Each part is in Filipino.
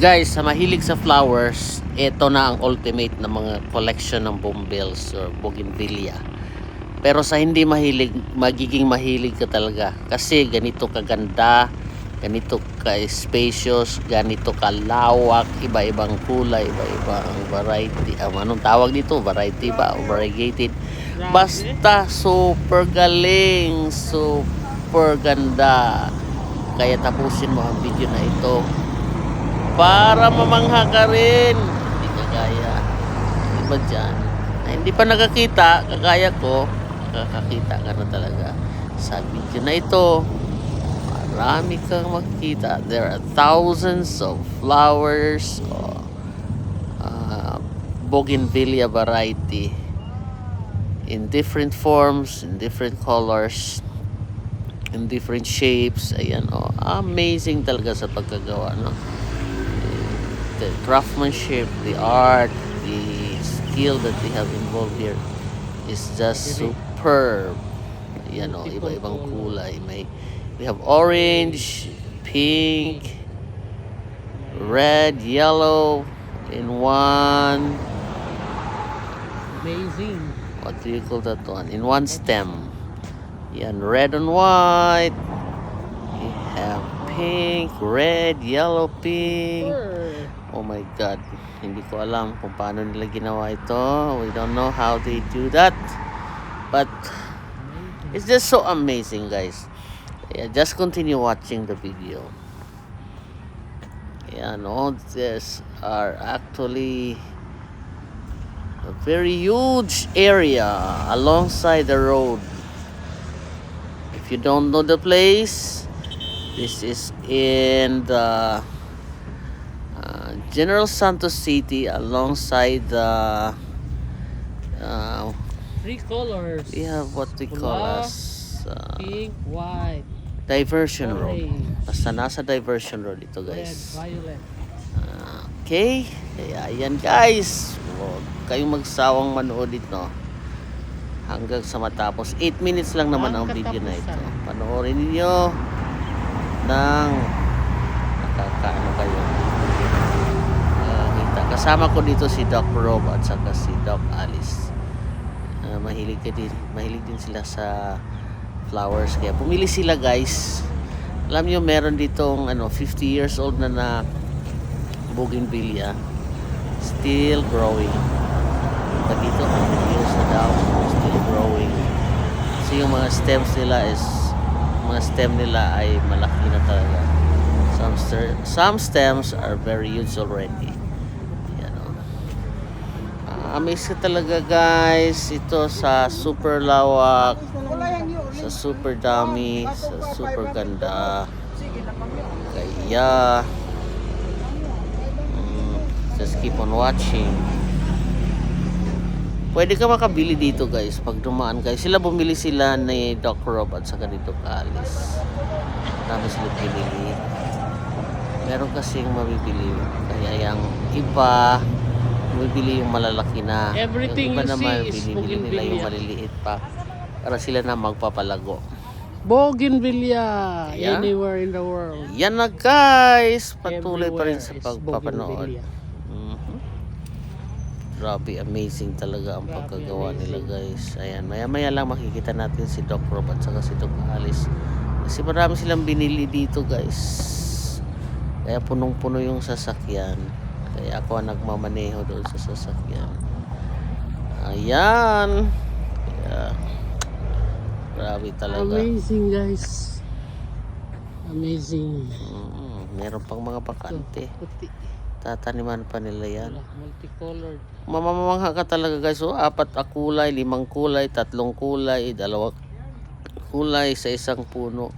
Guys, sa mahilig sa flowers, ito na ang ultimate na mga collection ng bougainvilleas or bougainvillea. Pero sa hindi mahilig, magiging mahilig ka talaga. Kasi ganito kaganda, ganito ka-spacious, ganito kalawak, iba-ibang kulay, iba-ibang variety. Ah, anong tawag dito? Variety ba? O variegated? Basta super galing, super ganda. Kaya tapusin mo ang video na ito para mamangha ka rin. Hindi kagaya. Iba dyan. Ay, hindi pa nakakita, kagaya ko, nakakakita ka na talaga. Sa video na ito, marami kang makikita. There are thousands of flowers, oh, uh, bougainvillea variety in different forms, in different colors, in different shapes. Ayan, oh, amazing talaga sa pagkagawa, no? The craftsmanship, the art, the skill that they have involved here is just superb. You know, iba-ibang kulay. May, we have orange, pink, red, yellow, in one Amazing. what do you call that one? In one stem. Yan, red and white. We have pink, red, yellow, pink. Sure. Oh my God. Hindi ko alam kung paano nila ginawa ito. We don't know how they do that. But it's just so amazing, guys. Yeah, just continue watching the video. Yeah, no, these are actually a very huge area alongside the road. If you don't know the place, this is in the General Santos City alongside the uh, Three colors. we have what we call Pula, as uh, Pink, white, diversion road. orange, Basta nasa diversion road ito red, guys. violet. Ah, Okay, kaya ayan guys. Huwag kayong magsawang manood ito. Hanggang sa matapos. 8 minutes lang naman ang Ang video na ito. Panoorin ninyo ng nakakaano kayo. Kasama ko dito si Doc Rob at saka si Doc Alice. Ah, mahilig, din, mahilig din sila sa flowers. Kaya pumili sila guys. Alam nyo, meron ditong ano, 50 years old na na bougainvillea still growing pag ito 100 years na daw still growing kasi yung mga stems nila is mga stem nila ay malaki na talaga some, some stems are very huge already amaze ka talaga guys ito sa super lawak sa super dami sa super ganda kaya Mm, just keep on watching. Pwede ka makabili dito guys pag dumaan kayo. Sila bumili sila ni Doc Rob at saka dito Kalis. Marami sila binili. Meron kasing mabibili. Kaya yung iba, bumibili yung malalaki na. Everything yung iba you naman, see is nila yung maliliit pa. Para sila na magpapalago. Bougainvillea. Yeah. Anywhere in the world. Yan na guys! Patuloy pa rin sa pagpapanood. Mhm. Grabe, amazing talaga ang Grabe, pagkagawa nila amazing. guys. Ayan, maya-maya lang makikita natin si Doc Rob at saka si Doc Alice. Kasi marami silang binili dito guys. Kaya punong-puno yung sasakyan. Kaya ako ang nagmamaneho doon sa sasakyan. Ayan. Kaya, grabe talaga. Amazing guys. Amazing. Mm, meron pang mga bakante. Puti. Tataniman pa nila yan. Multicolored. mamamangha ka talaga guys. So, apat na kulay, limang kulay, tatlong kulay, dalawa kulay sa isang puno.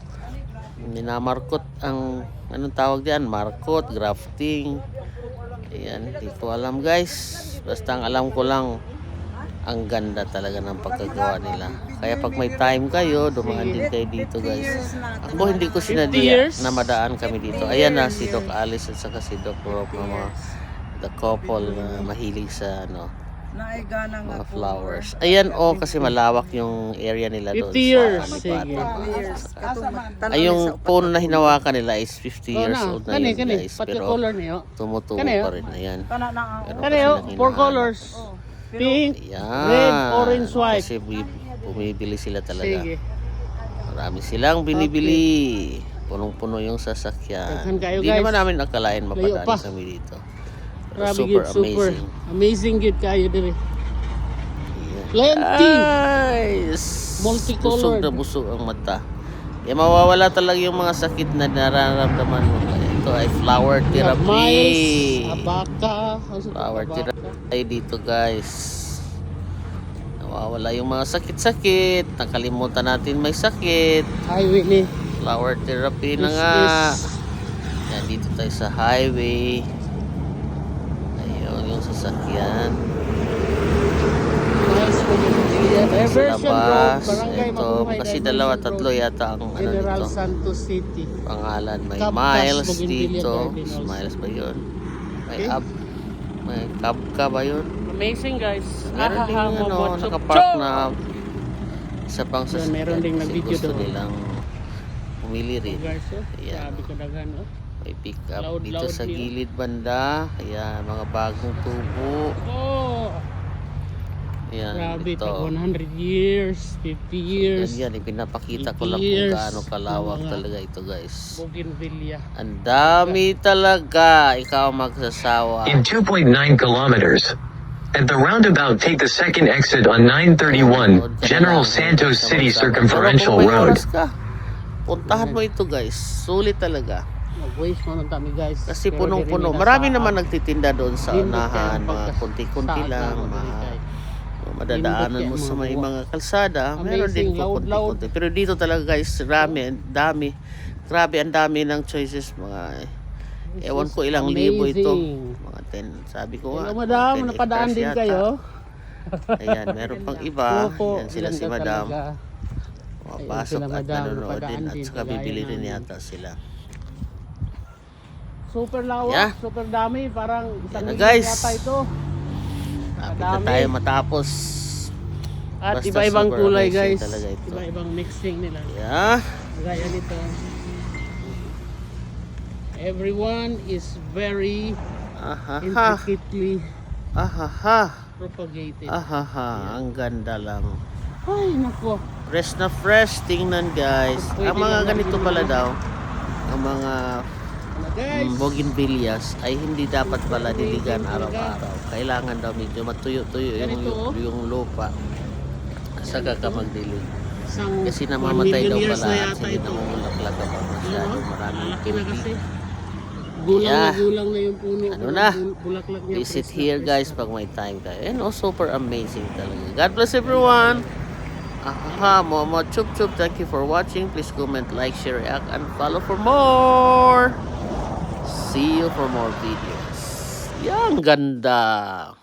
Minamarkot ang anong tawag diyan? Markot, grafting. Ayan, hindi ko alam guys. Basta ang alam ko lang ang ganda talaga ng pagkagawa nila. Kaya pag may time kayo, dumaan din kayo dito guys. Ako hindi ko 50 sinadya na madaan kami dito. Ayan na si Doc Alice at saka si Doc Rob na mga the couple na mahilig sa ano Naigana nga mga flowers. Ayan oh, kasi malawak yung area nila doon 50 years. sa Sige. Kalipatan. Ay, yung sa puno na hinawakan nila is 50 Oh, years na. old na Kani, yun kani. guys. Pati Pero color niyo. tumutubo Kani, oh. pa rin. Ayan. kana na ang Pero Kani kasi oh, four colors. Pink, Ayan. red, orange, white. Kasi bu- bumibili sila talaga. Sige. Marami silang binibili. Punong-puno yung sasakyan. Daghan kayo, Hindi guys. naman namin akalain Layo mapadaan pa. kami dito. Grabe super good, super. amazing. Amazing good kayo dire. Plenty. Guys! Multicolored. Busog na busog ang mata. Kaya mawawala talaga yung mga sakit na nararamdaman mo. Ito ay flower therapy. miles, abaka. Flower abaka? therapy dito guys. Nawawala yung mga sakit-sakit. Nakalimutan natin may sakit. Highway ni. Flower therapy na nga. Yan, dito tayo sa highway. Yung sasakyan. Labas. Ito, kasi dalawa, tatlo yata ang ano General dito. Santos City. Pangalan. May miles dito. Miles ba yun? May up. May kabka ba yun? Amazing guys. Meron ding ano, nakapark na isa pang Yan, sasakyan. meron ding kasi nag-video gusto doon. nilang pumili rin. Guys, oh. Ayan. Grabe ko daghan, oh. Pick up Loud, dito loud sa view. gilid banda. Ayan, mga bagong tubo. Oh, Ayan, grabe ito. pa 100 years, 50 years. Yan, ipinapakita ko 50 lang kung years gaano kalawak mga- talaga ito guys. Bougainvillea. Ang dami talaga. Ikaw magsasawa. In 2.9 kilometers. At the roundabout, take the second exit on 931 Nood ka na General Santos. City Circumferential kung Road. puntahan mo ito guys. Sulit talaga. Mag-waste mo ng dami guys. Kasi punong-puno. Marami sa- naman nagtitinda doon sa unahan. Mga kunti-kunti lang. Mga madadaanan mo sa may mga kalsada. Meron din Amazing, po kunti-kunti. Pero dito talaga guys, rami, dami. Grabe, ang dami ng choices. Mga, ewan ko ilang libo ito. amazing. Mga 10, sabi ko nga. Hello madam, 10 napadaan din yata. kayo. Ayan, meron pang iba. Opo, Yan sila si madam. sila, at nanonood din. At din, saka bibili rin namin. yata sila. Super lawak, Yeah. super dami, parang isang milyon guys. yata ito. Lapit na tayo matapos. At iba-ibang kulay guys. Iba-ibang mixing nila. Yeah. Gaya nito. Everyone is very Ahaha. intricately Ahaha. propagated. Ahaha. Ang ganda lang. Ay, nako. Fresh na fresh. Tingnan guys. Pwede Ang mga ganito pala daw. Ang mga Mm, bougainvilleas ay hindi dapat pala diligan araw-araw. Kailangan daw medyo matuyo-tuyo yung, Ganito, oh. yung lupa. Ka magdilig. Kasi 1 namamatay daw pala at hindi namumulaklak masyado. Ano? Maraming Malaki na tubig. Gulang Yeah. na gulang na yung puno. Ano na? bul- Bulaklak niya. Visit here guys pag may time tayo. And oh, super amazing talaga. God bless everyone. Aha, Momo Chup Chup. Thank you for watching. Please comment, like, share, react, and follow for more. See you for more videos. Yang ganda.